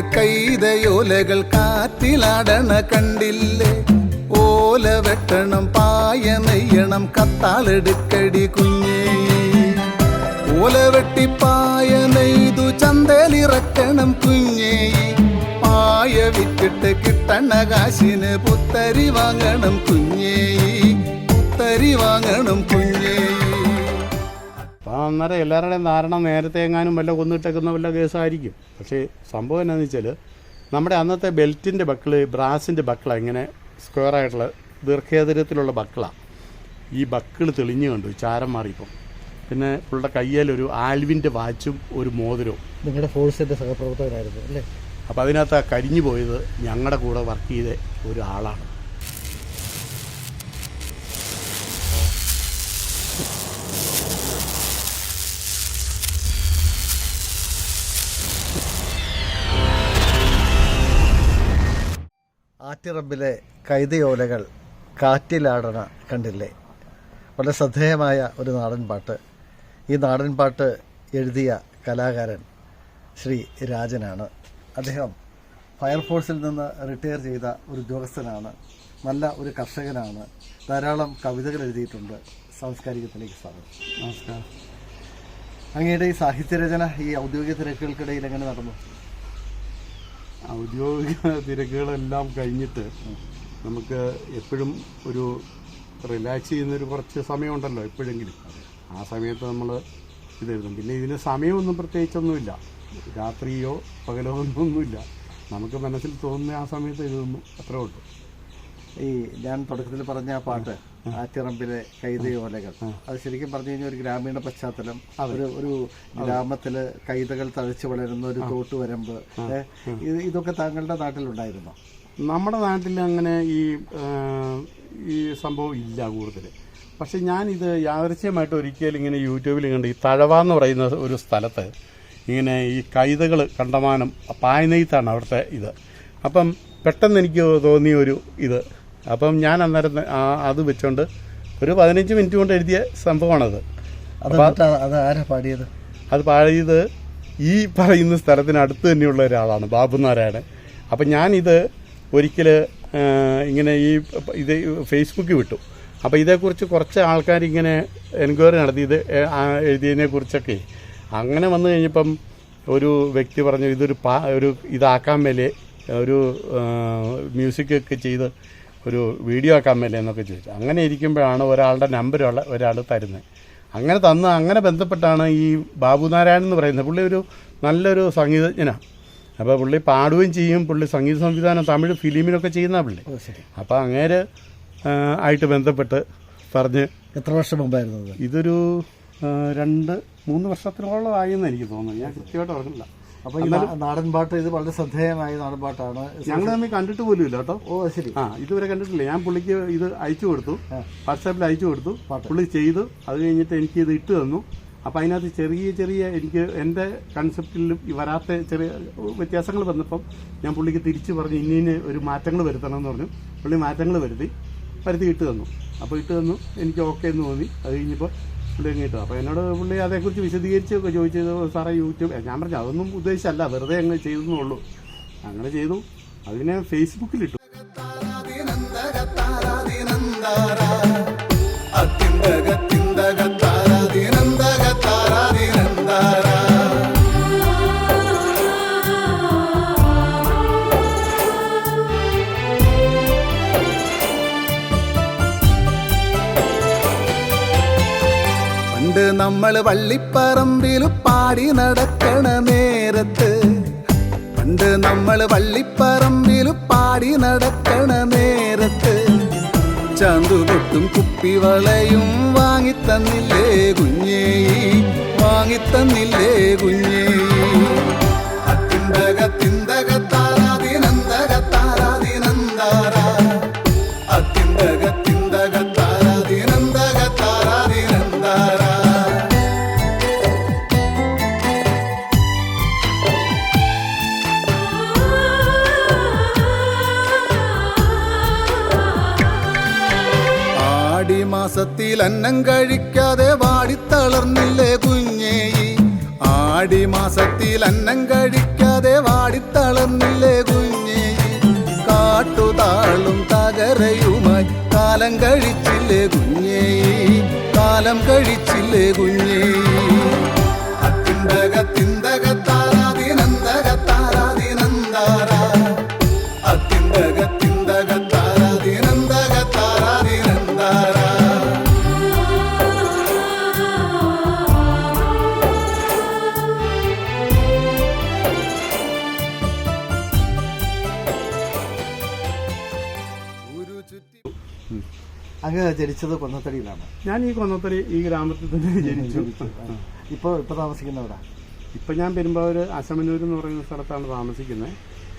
കൈതയോലകൾ കാറ്റിലാടണ കണ്ടില്ലേ? ഓല വെട്ടണം പായ നെയ്യണം കത്താളെടുക്കടി കുഞ്ഞേ. ഓല വെട്ടി പായ നെയ്തു ചന്തലിറക്കണം കുഞ്ഞേ. പായ വിറ്റിട്ട് കിട്ടണ കാശിന് പുത്തരി വാങ്ങണം കുഞ്ഞേ. പുത്തരി വാങ്ങണം കുഞ്ഞേ. അപ്പം അന്നേരം എല്ലാവരുടെയും ധാരണ നേരത്തെ എങ്ങാനും വല്ല കൊന്നിട്ടേക്കുന്ന വല്ല കേസായിരിക്കും. പക്ഷേ സംഭവം എന്നാന്ന് വെച്ചാൽ നമ്മുടെ അന്നത്തെ ബെൽറ്റിന്റെ ബക്കിൾ ബ്രാസിന്റെ ബക്കിള ഇങ്ങനെ സ്ക്വയർ ആയിട്ടുള്ള ദീർഘേതരത്തിലുള്ള ബക്കിള. ഈ ബക്കിൾ തെളിഞ്ഞു കണ്ടു ചാരം മാറിയപ്പം. പിന്നെ പുള്ളിയുടെ കയ്യിലൊരു ആൽവിന്റെ വാച്ചും ഒരു മോതിരവും. നിങ്ങളുടെ ഫോഴ്സിന്റെ സഹപ്രവർത്തകരായിരുന്നു അല്ലേ? അപ്പോൾ അതിനകത്ത് കരിഞ്ഞു പോയത് ഞങ്ങളുടെ കൂടെ വർക്ക് ചെയ്ത ഒരാളാണ് ആറ്റിറമ്പിലെ കൈതയോലകൾ കാറ്റിലാടണ കണ്ടില്ലേ? വളരെ ശ്രദ്ധേയമായ ഒരു നാടൻ പാട്ട്. ഈ നാടൻ പാട്ട് എഴുതിയ കലാകാരൻ ശ്രീ രാജനാണ്. അദ്ദേഹം ഫയർഫോഴ്സിൽ നിന്ന് റിട്ടയർ ചെയ്ത ഒരു ഉദ്യോഗസ്ഥനാണ്. നല്ല ഒരു കർഷകനാണ്. ധാരാളം കവിതകൾ എഴുതിയിട്ടുണ്ട്. സാംസ്കാരികത്തിലേക്ക് സ്വാഗതം. നമസ്കാരം. അങ്ങയുടെ ഈ സാഹിത്യരചന ഈ ഔദ്യോഗിക തിരക്കുകൾക്കിടയിൽ എങ്ങനെ നടന്നു? ഔദ്യോഗിക തിരക്കുകളെല്ലാം കഴിഞ്ഞിട്ട് നമുക്ക് എപ്പോഴും ഒരു റിലാക്സ് ചെയ്യുന്നൊരു കുറച്ച് സമയമുണ്ടല്ലോ എപ്പോഴെങ്കിലും. ആ സമയത്ത് നമ്മൾ ഇത് എഴുതും. പിന്നെ ഇതിന് സമയമൊന്നും പ്രത്യേകിച്ചൊന്നുമില്ല. രാത്രിയോ പകലോ ഒന്നുമില്ല. നമുക്ക് മനസ്സിൽ തോന്നുന്ന ആ സമയത്ത് എഴുതുന്നു. അത്രേ ഉള്ളൂ. ഈ ഞാൻ തുടക്കത്തിൽ പറഞ്ഞ ആ പാട്ട് ആറ്റിറമ്പിലെ കൈതയോലകൾ അത് ശരിക്കും പറഞ്ഞു കഴിഞ്ഞാൽ ഒരു ഗ്രാമീണ പശ്ചാത്തലം. ഒരു ഒരു ഗ്രാമത്തിൽ കൈതകൾ തഴച്ചു വളരുന്ന ഒരു തോട്ടുവരമ്പ് വരമ്പ്. ഇത് ഇതൊക്കെ താങ്കളുടെ നാട്ടിലുണ്ടായിരുന്നു? നമ്മുടെ നാട്ടിൽ അങ്ങനെ ഈ ഈ സംഭവം ഇല്ല കൂടുതൽ പക്ഷെ ഞാനിത് യാദൃശ്യമായിട്ട് ഒരിക്കലും ഇങ്ങനെ യൂട്യൂബിൽ കണ്ട് ഈ തഴവ എന്ന് പറയുന്ന ഒരു സ്ഥലത്ത് ഇങ്ങനെ ഈ കൈതകൾ കണ്ടമാനം പായനെയ്ത്താണ് അവിടുത്തെ ഇത്. അപ്പം പെട്ടെന്ന് എനിക്ക് തോന്നിയ ഒരു ഇത് അപ്പം ഞാൻ അന്നേരം അത് വെച്ചോണ്ട് ഒരു പതിനഞ്ച് മിനിറ്റ് കൊണ്ട് എഴുതിയ സംഭവമാണത്. അത് ആരാ പാടിയത്? അത് പാടിയത് ഈ പറയുന്ന സ്ഥലത്തിനടുത്ത് തന്നെയുള്ള ഒരാളാണ് ബാബു നാരായണൻ. അപ്പം ഞാനിത് ഒരിക്കൽ ഇങ്ങനെ ഈ ഇത് ഫേസ്ബുക്കിൽ വിട്ടു. അപ്പോൾ ഇതേക്കുറിച്ച് കുറച്ച് ആൾക്കാർ ഇങ്ങനെ എൻക്വയറി നടത്തി ഇത് എഴുതിയതിനെ കുറിച്ചൊക്കെ. അങ്ങനെ വന്നു കഴിഞ്ഞപ്പം ഒരു വ്യക്തി പറഞ്ഞു ഇതൊരു പാ ഒരു ഇതാക്കാൻ മേലെ ഒരു മ്യൂസിക് ഒക്കെ ചെയ്ത് ഒരു വീഡിയോ ആക്കാൻ മേലെ എന്നൊക്കെ ചോദിച്ചു. അങ്ങനെ ഇരിക്കുമ്പോഴാണ് ഒരാളുടെ നമ്പറുള്ള ഒരാൾ തരുന്നത്. അങ്ങനെ തന്ന് അങ്ങനെ ബന്ധപ്പെട്ടാണ് ഈ ബാബുനാരായണൻ എന്ന് പറയുന്നത്. പുള്ളി ഒരു നല്ലൊരു സംഗീതജ്ഞനാണ് അപ്പോൾ പുള്ളി പാടുകയും ചെയ്യും. പുള്ളി സംഗീത സംവിധാനം തമിഴ് ഫിലിമിനൊക്കെ ചെയ്യുന്ന പുള്ളി. അപ്പോൾ അങ്ങേര് ആയിട്ട് ബന്ധപ്പെട്ട് പറഞ്ഞ് എത്ര വർഷം മുമ്പായിരുന്നു ഇതൊരു രണ്ട് മൂന്ന് വർഷത്തിനോളം എന്ന് എനിക്ക് തോന്നുന്നു. ഞാൻ കൃത്യമായിട്ട് ഓർക്കുന്നില്ല അപ്പൊ ഈ നാടൻ പാട്ട് ഇത് വളരെ ശ്രദ്ധേയമായ നാടൻ പാട്ടാണ്. ഞങ്ങൾ തമ്മിൽ കണ്ടിട്ട് പോലും ഇല്ല കേട്ടോ. ഓ ശരി. ആ ഇതുവരെ കണ്ടിട്ടില്ല. ഞാൻ പുള്ളിക്ക് ഇത് അയച്ചു കൊടുത്തു. വാട്സാപ്പിൽ അയച്ചു കൊടുത്തു. പുള്ളി ചെയ്തു. അത് കഴിഞ്ഞിട്ട് എനിക്ക് ഇത് ഇട്ട് തന്നു. അപ്പം അതിനകത്ത് ചെറിയ ചെറിയ എനിക്ക് എന്റെ കൺസെപ്റ്റിൽ വരാത്ത ചെറിയ വ്യത്യാസങ്ങൾ വന്നപ്പം ഞാൻ പുള്ളിക്ക് തിരിച്ചു പറഞ്ഞു ഇന്ന ഒരു മാറ്റങ്ങൾ വരുത്തണം എന്ന് പറഞ്ഞു. പുള്ളി മാറ്റങ്ങൾ വരുത്തി വരുത്തി ഇട്ട് തന്നു. അപ്പോൾ ഇട്ട് തന്നു. എനിക്ക് ഓക്കെ എന്ന് തോന്നി. അത് കഴിഞ്ഞപ്പോൾ ഇട്ടു അപ്പോൾ എന്നോട് പുള്ളി അതേക്കുറിച്ച് വിശദീകരിച്ചൊക്കെ ചോദിച്ചത് സാറേ യൂട്യൂബ് ഞാൻ പറഞ്ഞു അതൊന്നും ഉദ്ദേശിച്ചല്ല വെറുതെ അങ്ങ് ചെയ്തെന്നുള്ളൂ. അങ്ങനെ ചെയ്തു. അതിനെ ഫേസ്ബുക്കിലിട്ടു. പണ്ട് നമ്മൾ വള്ളിപ്പറമ്പിൽ പാടി നടക്കണ നേരത്ത്. പണ്ട് നമ്മൾ വള്ളിപ്പറമ്പിൽ പാടി നടക്കണ നേരത്ത്. ചന്തുകൊട്ടും കുപ്പിവളയും വാങ്ങിത്തന്നില്ലേ കുഞ്ഞേ വാങ്ങിത്തന്നില്ലേ കുഞ്ഞേ മാസത്തിൽ അന്നം കഴിക്കാതെ വാടിത്തളർന്നില്ലേ കുഞ്ഞേ? ആടി മാസത്തിൽ അന്നം കഴിക്കാതെ വാടിത്തളർന്നില്ലേ കുഞ്ഞേ? കാട്ടുതാളും തകരയുമായി കാലം കഴിച്ചില്ലേ കുഞ്ഞേ? കാലം കഴിച്ചില്ലേ കുഞ്ഞേ? ജനിച്ചത് കൊന്നത്തടിയിലാണ്. ഞാൻ ഈ കൊന്നത്തടി ഈ ഗ്രാമത്തിൽ തന്നെ ജനിച്ചു. ഇപ്പോൾ ഇപ്പോൾ താമസിക്കുന്നവരാ ഇപ്പം ഞാൻ പെരുമ്പാവൂർ അശമനൂർ എന്ന് പറയുന്ന സ്ഥലത്താണ് താമസിക്കുന്നത്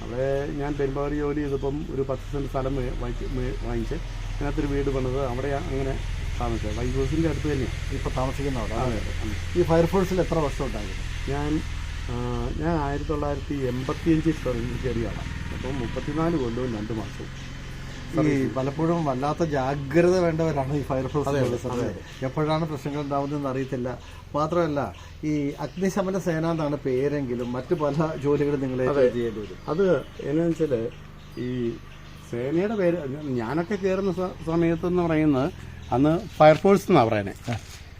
അവിടെ ഞാൻ പെരുമ്പാവൂർ ജോലി ചെയ്തപ്പം ഒരു പത്ത് സെന്റ് സ്ഥലം വാങ്ങിച്ച് അതിനകത്തൊരു വീട് പണിത് അവിടെ അങ്ങനെ താമസിച്ചത്. വൈറ്റ് ഹൗസിന്റെ അടുത്ത് തന്നെയാണ് ഇപ്പോൾ താമസിക്കുന്ന അവിടെ അതെ അതെ. ഈ ഫയർഫോഴ്സിൽ എത്ര വർഷം ഉണ്ടായിരുന്നു? ഞാൻ ഞാൻ ആയിരത്തി തൊള്ളായിരത്തി എൺപത്തിയഞ്ച് ചെറിയ ആളാണ് അപ്പം മുപ്പത്തിനാല് കൊല്ലവും രണ്ട് മാസവും. ഈ പലപ്പോഴും വല്ലാത്ത ജാഗ്രത വേണ്ടവരാണ് ഈ ഫയർഫോഴ്സ് എപ്പോഴാണ് പ്രശ്നങ്ങൾ ഉണ്ടാവുന്നതെന്ന് അറിയത്തില്ല. മാത്രമല്ല ഈ അഗ്നിശമന സേന എന്നാണ് പേരെങ്കിലും മറ്റു പല ജോലികളും നിങ്ങൾ ചെയ്യേണ്ടി വരും. അത് എന്നാന്ന് വെച്ചാൽ ഈ സേനയുടെ പേര് ഞാനൊക്കെ കയറുന്ന സമയത്ത് എന്ന് പറയുന്നത് അന്ന് ഫയർഫോഴ്സ് എന്നാണ് പറയുന്നത്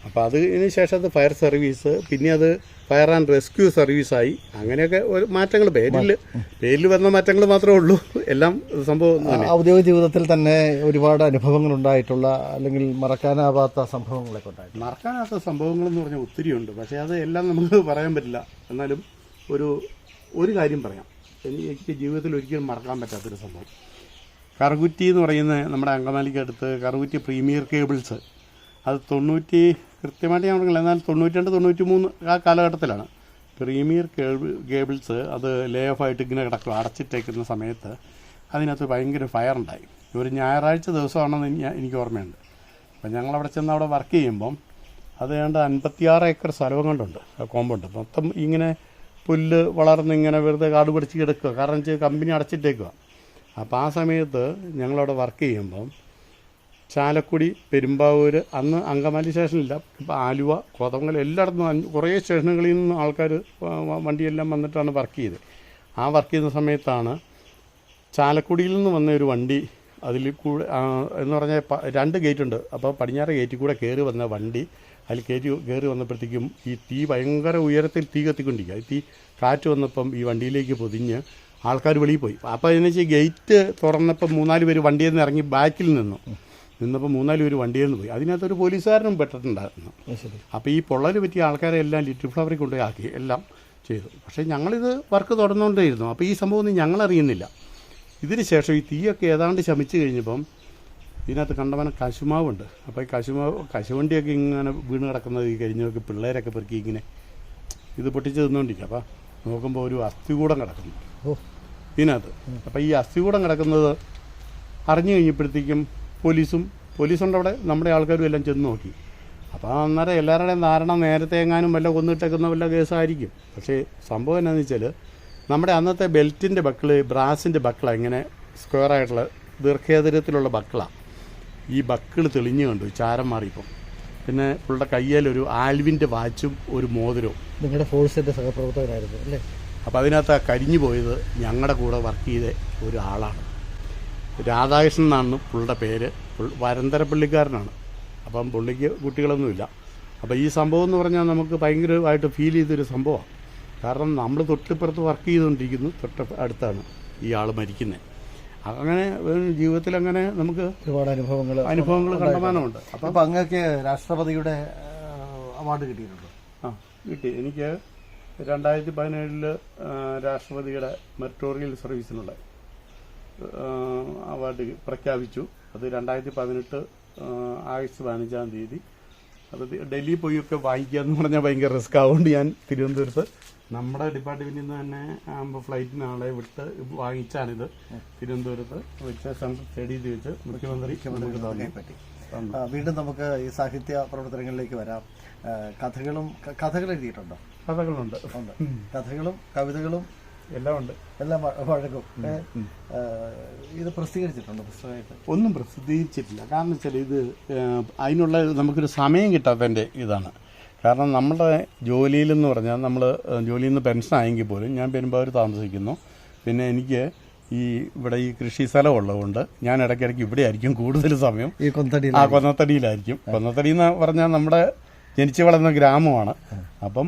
അപ്പോൾ അതിന് ശേഷം അത് ഫയർ സർവീസ് പിന്നെ അത് ഫയർ ആൻഡ് റെസ്ക്യൂ സർവീസായി അങ്ങനെയൊക്കെ ഒരു മാറ്റങ്ങൾ പേരിൽ പേരിൽ വന്ന മാറ്റങ്ങൾ മാത്രമേ ഉള്ളൂ. എല്ലാം സംഭവം ഔദ്യോഗിക ജീവിതത്തിൽ തന്നെ ഒരുപാട് അനുഭവങ്ങൾ ഉണ്ടായിട്ടുള്ള അല്ലെങ്കിൽ മറക്കാനാവാത്ത സംഭവങ്ങളൊക്കെ ഉണ്ടായി മറക്കാനാത്ത സംഭവങ്ങളെന്ന് പറഞ്ഞാൽ ഒത്തിരിയുണ്ട് പക്ഷേ അത് എല്ലാം നമുക്ക് പറയാൻ പറ്റില്ല. എന്നാലും ഒരു ഒരു കാര്യം പറയാം. എനിക്ക് ജീവിതത്തിൽ ഒരിക്കലും മറക്കാൻ പറ്റാത്തൊരു സംഭവം. കറുകുറ്റി എന്ന് പറയുന്ന നമ്മുടെ അങ്കമാലിക്കടുത്ത് കറുകുറ്റി പ്രീമിയർ കേബിൾസ് അത് തൊണ്ണൂറ്റി കൃത്യമായിട്ട് ഞാൻ പറഞ്ഞില്ല. എന്നാൽ തൊണ്ണൂറ്റി രണ്ട് തൊണ്ണൂറ്റി മൂന്ന് ആ കാലഘട്ടത്തിലാണ്. പ്രീമിയർ കേബിൾ കേബിൾസ് അത് ലേ ഓഫ് ആയിട്ട് ഇങ്ങനെ കിടക്കും അടച്ചിട്ടേക്കുന്ന സമയത്ത് അതിനകത്ത് ഭയങ്കര ഫയർ ഉണ്ടായി. ഒരു ഞായറാഴ്ച ദിവസമാണെന്ന് എനിക്ക് ഓർമ്മയുണ്ട്. അപ്പം ഞങ്ങൾ അവിടെ ചെന്ന് അവിടെ വർക്ക് ചെയ്യുമ്പം അത് ഏതാണ്ട് അൻപത്തിയാറ് ഏക്കർ സ്ഥലവും കൊണ്ടുണ്ട്. കോമ്പൗണ്ട് മൊത്തം ഇങ്ങനെ പുല്ല് വളർന്ന് ഇങ്ങനെ വെറുതെ കാട് പിടിച്ച് കിടക്കുക. കാരണം വെച്ചാൽ കമ്പനി അടച്ചിട്ടേക്കുക അപ്പോൾ ആ സമയത്ത് ഞങ്ങളവിടെ വർക്ക് ചെയ്യുമ്പം ചാലക്കുടി പെരുമ്പാവൂർ അന്ന് അങ്കമാലി സ്റ്റേഷനില്ല ഇപ്പം ആലുവ കോതമംഗൽ എല്ലായിടത്തും കുറേ സ്റ്റേഷനുകളിൽ നിന്ന് ആൾക്കാർ വണ്ടിയെല്ലാം വന്നിട്ടാണ് വർക്ക് ചെയ്തത്. ആ വർക്ക് ചെയ്യുന്ന സമയത്താണ് ചാലക്കുടിയിൽ നിന്ന് വന്ന ഒരു വണ്ടി അതിൽ കൂടെ എന്ന് പറഞ്ഞാൽ രണ്ട് ഗേറ്റ് ഉണ്ട്. അപ്പോൾ പടിഞ്ഞാറ് ഗേറ്റിൽ കൂടെ കയറി വന്ന വണ്ടി അതിൽ കയറ്റി കയറി വന്നപ്പോഴത്തേക്കും ഈ തീ ഭയങ്കര ഉയരത്തിൽ തീ കത്തിക്കൊണ്ടിരിക്കുക. തീ കാറ്റ് വന്നപ്പം ഈ വണ്ടിയിലേക്ക് പൊതിഞ്ഞ് ആൾക്കാർ വെളിയിൽ പോയി. അപ്പോൾ അതിനെ വെച്ചാൽ ഗേറ്റ് തുറന്നപ്പം മൂന്നാൽ പേര് വണ്ടിയിൽ നിന്ന് ഇറങ്ങി ബാക്കിൽ നിന്നു. നിന്നപ്പോൾ മൂന്നാൽ പേര് വണ്ടിയിൽ നിന്ന് പോയി. അതിനകത്തൊരു പോലീസുകാരനും പെട്ടിട്ടുണ്ടായിരുന്നു. അപ്പോൾ ഈ പൊള്ളൽ പറ്റിയ ആൾക്കാരെ എല്ലാം ലിറ്റിൽ ഫ്ലവറിൽ കൊണ്ടുപോയി ആക്കി എല്ലാം ചെയ്തു. പക്ഷേ ഞങ്ങളിത് വർക്ക് തുടർന്നുകൊണ്ടേയിരുന്നു. അപ്പോൾ ഈ സംഭവം ഒന്നും ഞങ്ങളറിയുന്നില്ല. ഇതിന് ശേഷം ഈ തീയൊക്കെ ഏതാണ്ട് ശമിച്ചു കഴിഞ്ഞപ്പം ഇതിനകത്ത് കണ്ടവന കശുമാവുണ്ട്. അപ്പോൾ ഈ കശുമാവ് കശുവണ്ടിയൊക്കെ ഇങ്ങനെ വീണ് കിടക്കുന്നത് ഈ കഴിഞ്ഞൊക്കെ പിള്ളേരൊക്കെ പെറുക്കി ഇങ്ങനെ ഇത് പൊട്ടിച്ച് തിന്നുകൊണ്ടിരിക്കുക അപ്പോൾ നോക്കുമ്പോൾ ഒരു അസ്ഥികൂടം കിടക്കുന്നു. ഓ. ഇതിനകത്ത്. അപ്പോൾ ഈ അസ്ഥികൂടം കിടക്കുന്നത് അറിഞ്ഞു കഴിഞ്ഞപ്പോഴത്തേക്കും പോലീസും പോലീസുണ്ട് അവിടെ നമ്മുടെ ആൾക്കാരും എല്ലാം ചെന്ന് നോക്കി. അപ്പോൾ അന്നേരം എല്ലാവരുടെയും ധാരണ നേരത്തെ എങ്ങാനും വല്ല കൊന്നിട്ടേക്കുന്ന വല്ല കേസായിരിക്കും. പക്ഷേ സംഭവം എന്നാന്ന് വെച്ചാൽ നമ്മുടെ അന്നത്തെ ബെൽറ്റിന്റെ ബക്കിൾ ബ്രാസിന്റെ ബക്കിള ഇങ്ങനെ സ്ക്വയർ ആയിട്ടുള്ള ദീർഘേതരത്തിലുള്ള ബക്കിള. ഈ ബക്കിൾ തെളിഞ്ഞു കണ്ടു ചാരം മാറിയപ്പം. പിന്നെ പുള്ളിയുടെ കയ്യിലൊരു ആൽവിന്റെ വാച്ചും ഒരു മോതിരവും. നിങ്ങളുടെ ഫോഴ്സിന്റെ സഹപ്രവർത്തകരായിരുന്നു അല്ലേ? അപ്പോൾ അതിനകത്ത് ആ കരിഞ്ഞു പോയത് ഞങ്ങളുടെ കൂടെ വർക്ക് ചെയ്ത ഒരാളാണ് രാധാകൃഷ്ണൻ എന്നാണ് പുള്ളിയുടെ പേര്. വരന്തര പുള്ളിക്കാരനാണ്. അപ്പം പുള്ളിക്ക് കുട്ടികളൊന്നുമില്ല. അപ്പോൾ ഈ സംഭവം എന്ന് പറഞ്ഞാൽ നമുക്ക് ഭയങ്കരമായിട്ട് ഫീൽ ചെയ്തൊരു സംഭവമാണ്. കാരണം നമ്മൾ തൊട്ടിപ്പുറത്ത് വർക്ക് ചെയ്തുകൊണ്ടിരിക്കുന്നു. തൊട്ട് അടുത്താണ് ഈ ആൾ മരിക്കുന്നത് അങ്ങനെ ജീവിതത്തിൽ അങ്ങനെ നമുക്ക് ഒരുപാട് അനുഭവങ്ങൾ അനുഭവങ്ങൾ കണ്ടമാനമുണ്ട്. അപ്പം അങ്ങക്ക് രാഷ്ട്രപതിയുടെ അവാർഡ് കിട്ടിയിട്ടുണ്ട്? ആ കിട്ടി. എനിക്ക് രണ്ടായിരത്തി പതിനേഴിൽ രാഷ്ട്രപതിയുടെ മെറിറ്റോറിയൽ സർവീസിനുള്ള അവാർഡ് പ്രഖ്യാപിച്ചു. അത് രണ്ടായിരത്തി പതിനെട്ട് ആഗസ്റ്റ് പതിനഞ്ചാം തീയതി. അത് ഡൽഹി പോയി ഒക്കെ വാങ്ങിക്കുക എന്ന് പറഞ്ഞാൽ ഭയങ്കര റിസ്ക് ആവുകൊണ്ട് ഞാൻ തിരുവനന്തപുരത്ത്. നമ്മുടെ ഡിപ്പാർട്ട്മെന്റിൽ നിന്ന് തന്നെ ആകുമ്പോൾ ഫ്ലൈറ്റിന് ആളെ വിട്ട് വാങ്ങിച്ചാണിത് തിരുവനന്തപുരത്ത്. വെച്ച് സ്റ്റഡി ചെയ്ത് വെച്ച് മുഖ്യമന്ത്രി. വീണ്ടും നമുക്ക് ഈ സാഹിത്യ പ്രവർത്തനങ്ങളിലേക്ക് വരാം. കഥകളും കഥകൾ എഴുതിയിട്ടുണ്ടോ? കഥകളുണ്ട്. കഥകളും കവിതകളും എല്ലാം ഉണ്ട് എല്ലാം വഴക്കും ഇത് പ്രസിദ്ധീകരിച്ചിട്ടുണ്ടോ പുസ്തകമായിട്ട്? ഒന്നും പ്രസിദ്ധീകരിച്ചിട്ടില്ല. കാരണം വെച്ചാൽ ഇത് അതിനുള്ള നമുക്കൊരു സമയം കിട്ടാത്തതിന്റെ ഇതാണ്. കാരണം നമ്മുടെ ജോലിയിലെന്ന് പറഞ്ഞാൽ നമ്മൾ ജോലിയിൽ നിന്ന് പെൻഷൻ ആയെങ്കിൽ പോലും ഞാൻ പെരുമ്പാവൂർ താമസിക്കുന്നു. പിന്നെ എനിക്ക് ഈ ഇവിടെ ഈ കൃഷി സ്ഥലം ഉള്ളതുകൊണ്ട് ഞാൻ ഇടയ്ക്കിടയ്ക്ക് ഇവിടെ ആയിരിക്കും കൂടുതൽ സമയം. ഈ കൊന്നത്തടി ആ കൊന്നത്തടിയിലായിരിക്കും. കൊന്നത്തടി എന്ന് പറഞ്ഞാൽ നമ്മുടെ ജനിച്ചു വളർന്ന ഗ്രാമമാണ്. അപ്പം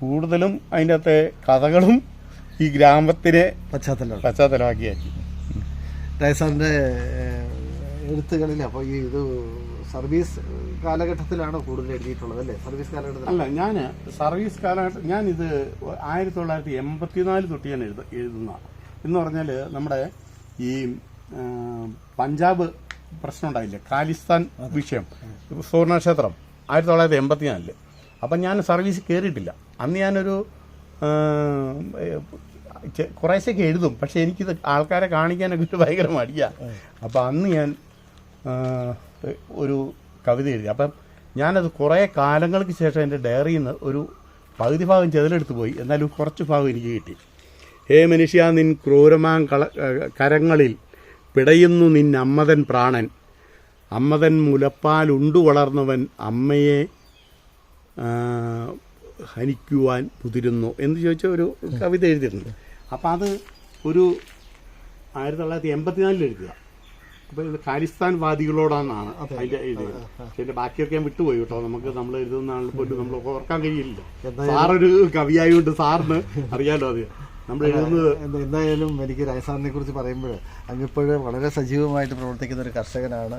കൂടുതലും അതിന്റെ അകത്തെ കഥകളും ഈ ഗ്രാമത്തിനെ പശ്ചാത്തലം പശ്ചാത്തലമാക്കിയാക്കി. രാജസാറിന്റെ എഴുത്തുകളിൽ അപ്പോൾ ഈ ഇത് സർവീസ് കാലഘട്ടത്തിലാണ് കൂടുതൽ എഴുതിയിട്ടുള്ളത് അല്ലേ? സർവീസ് കാലഘട്ടത്തിൽ അല്ല ഞാൻ സർവീസ് കാലഘട്ടം ഞാനിത് ആയിരത്തി തൊള്ളായിരത്തി എൺപത്തിനാല് തൊട്ട് ഞാൻ എഴുത എഴുതുന്ന. എന്ന് പറഞ്ഞാൽ നമ്മുടെ ഈ പഞ്ചാബ് പ്രശ്നം ഉണ്ടായില്ലേ? ഖാലിസ്ഥാൻ വിഷയം. സുവർണക്ഷേത്രം ആയിരത്തി തൊള്ളായിരത്തി എൺപത്തിനാലിൽ. അപ്പം ഞാൻ സർവീസ് കയറിയിട്ടില്ല അന്ന് ഞാനൊരു കുറേശ്ശൊക്കെ എഴുതും. പക്ഷെ എനിക്കിത് ആൾക്കാരെ കാണിക്കാനൊക്കെ ഒരു ഭയങ്കര മടിയാണ് അപ്പം അന്ന് ഞാൻ ഒരു കവിത എഴുതി. അപ്പം ഞാനത് കുറേ കാലങ്ങൾക്ക് ശേഷം എന്റെ ഡയറിയിൽ നിന്ന് ഒരു പകുതി ഭാഗം ചെതിലെടുത്ത് പോയി. എന്നാലും കുറച്ച് ഭാഗം എനിക്ക് കിട്ടി. ഹേ മനുഷ്യ നിൻ ക്രൂരമാം കള കരങ്ങളിൽ പിടയുന്നു നിൻ അമ്മതൻ പ്രാണൻ. അമ്മതൻ മുലപ്പാൽ ഉണ്ടു വളർന്നവൻ അമ്മയെ ഹനിക്കുവാൻ മുതിരുന്നു എന്ന് ചോദിച്ച ഒരു കവിത എഴുതിയിട്ടുണ്ട്. അപ്പം അത് ഒരു ആയിരത്തി തൊള്ളായിരത്തി എൺപത്തിനാലിൽ എഴുതുക. അപ്പോൾ ഇത് ഖാലിസ്ഥാൻ വാദികളോടാണെന്നാണ് അതിന്റെ എഴുതിയത്. പക്ഷേ ബാക്കിയൊക്കെ ഞാൻ വിട്ടുപോയി കേട്ടോ. നമുക്ക് നമ്മൾ എഴുതുന്ന ആളിൽ പോലും നമ്മൾ ഓർക്കാൻ കഴിയില്ല. സാറൊരു കവിയായതുകൊണ്ട് സാറിന് അറിയാലോ അത്. നമ്മൾ എഴുതുന്നത് എന്തായാലും എനിക്ക് രാജസ്ഥാനെ കുറിച്ച് പറയുമ്പോൾ അങ്ങിപ്പോഴും വളരെ സജീവമായിട്ട് പ്രവർത്തിക്കുന്ന ഒരു കർഷകനാണ്.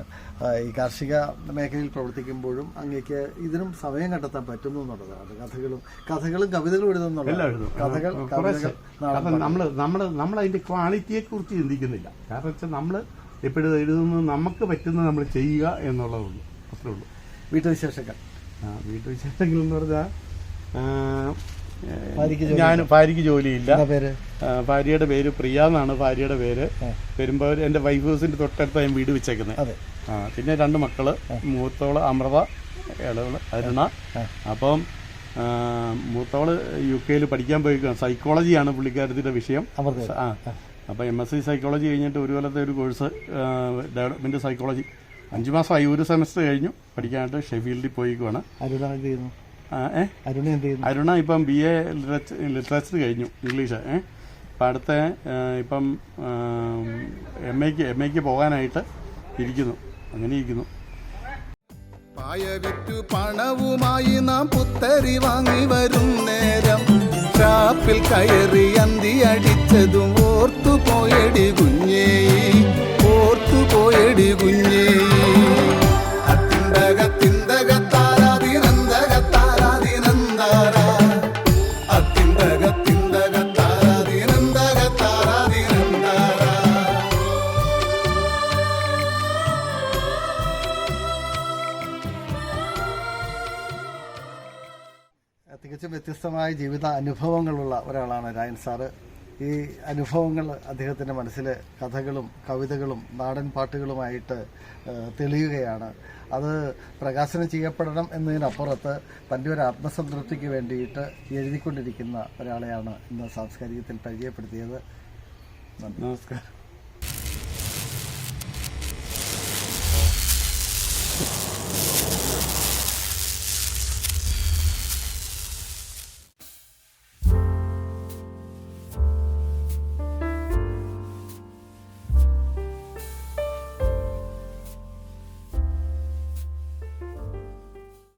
ഈ കാർഷിക മേഖലയിൽ പ്രവർത്തിക്കുമ്പോഴും അങ്ങേക്ക് ഇതിനും സമയം കണ്ടെത്താൻ പറ്റുന്നു എന്നുള്ളതാണ്. കഥകളും കഥകളും കവിതകളും എല്ലാം എഴുതുന്നുള്ളതാണ് കഥകൾ നമ്മൾ നമ്മൾ നമ്മൾ അതിന്റെ ക്വാളിറ്റിയെ കുറിച്ച് ചിന്തിക്കുന്നില്ല. കാരണം വെച്ചാൽ നമ്മൾ എപ്പോഴും എഴുതുന്നത് നമുക്ക് പറ്റുന്നത് നമ്മൾ ചെയ്യുക എന്നുള്ളതുള്ളൂ. അത്രേ ഉള്ളൂ. വീട്ടുവിശേഷങ്ങൾ. വീട്ടുവിശേഷങ്ങൾ എന്ന് പറഞ്ഞാൽ ഞാൻ ഭാര്യയ്ക്ക് ജോലിയില്ല. ഭാര്യയുടെ പേര് പ്രിയ എന്നാണ് ഭാര്യയുടെ പേര്. വരുമ്പോൾ എന്റെ വൈഫ് ഹൗസിന്റെ തൊട്ടടുത്ത് ഞാൻ വീട് വെച്ചേക്കുന്നത്. പിന്നെ രണ്ട് മക്കൾ മൂത്തോൾ അമൃത ഇളവൾ അരുണ. അപ്പം മൂത്തോൾ യു കെയിൽ പഠിക്കാൻ പോയി സൈക്കോളജിയാണ് പുള്ളിക്കാരത്തിന്റെ വിഷയം. ആ. അപ്പം എം എസ് സി സൈക്കോളജി കഴിഞ്ഞിട്ട് ഒരു കൊല്ലത്തെ ഒരു കോഴ്സ് ഡെവലപ്മെന്റ് സൈക്കോളജി അഞ്ച് മാസമായി. ഒരു സെമസ്റ്റർ കഴിഞ്ഞു. പഠിക്കാനായിട്ട് ഷെഫീൽഡിൽ പോയിക്കുവാണ് അരുണ എന്ത് ചെയ്യുന്നു അരുണ എന്ത് ചെയ്യുന്നു? അരുണ ഇപ്പം ബി എ ലിറ്ററേച്ചർ ലിറ്ററേച്ചർ കഴിഞ്ഞു ഇംഗ്ലീഷ് ഏ? അപ്പം അടുത്ത ഇപ്പം എം എക്ക് എം എക്ക് പോകാനായിട്ട് ഇരിക്കുന്നു അങ്ങനെ ഇരിക്കുന്നു. പായ വിറ്റു പണവുമായി നാം പുത്തരി വാങ്ങി വരും നേരം. ട്രാപ്പിൽ കയറി അന്തി അടിച്ചതും ഓർത്തു പോയടി കുഞ്ഞേ. ഓർത്തു പോയടി കുഞ്ഞേ. വ്യത്യസ്തമായ ജീവിത അനുഭവങ്ങളുള്ള ഒരാളാണ് രായൻ സാറ്. ഈ അനുഭവങ്ങൾ അദ്ദേഹത്തിന്റെ മനസ്സിൽ കഥകളും കവിതകളും നാടൻ പാട്ടുകളുമായിട്ട് തെളിയുകയാണ്. അത് പ്രകാശനം ചെയ്യപ്പെടണം എന്നതിനപ്പുറത്ത് തന്റെ ഒരു ആത്മസംതൃപ്തിക്ക് വേണ്ടിയിട്ട് എഴുതിക്കൊണ്ടിരിക്കുന്ന ഒരാളെയാണ് ഇന്ന് സാംസ്കാരികത്തിൽ പരിചയപ്പെടുത്തിയത്. നമസ്കാരം.